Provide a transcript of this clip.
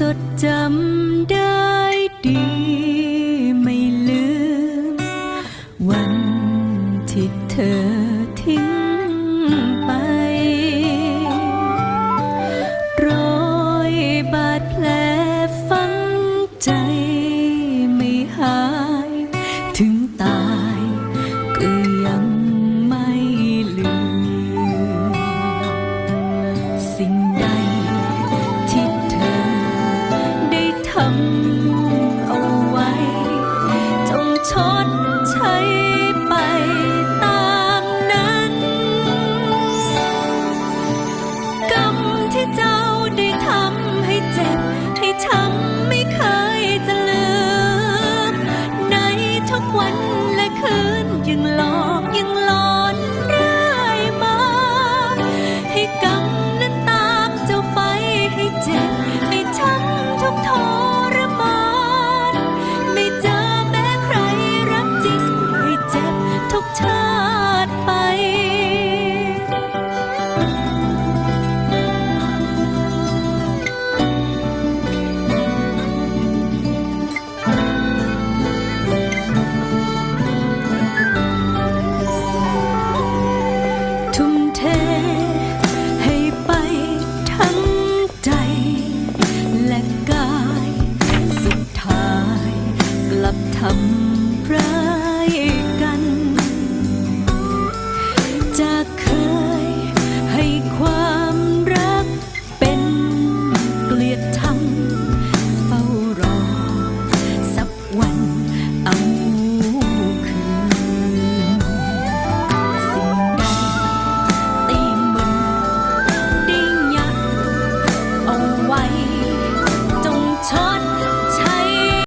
จดจำได้ดีไม่ลืม วันที่เธอทิ้งไป รอยบาดแผลฝังใจไม่หาย ถึงตายก็ยังไม่ลืม สิ่ง ท ให้ไปทั้งใจ และกาย สุดท้ายกลับทำร้าย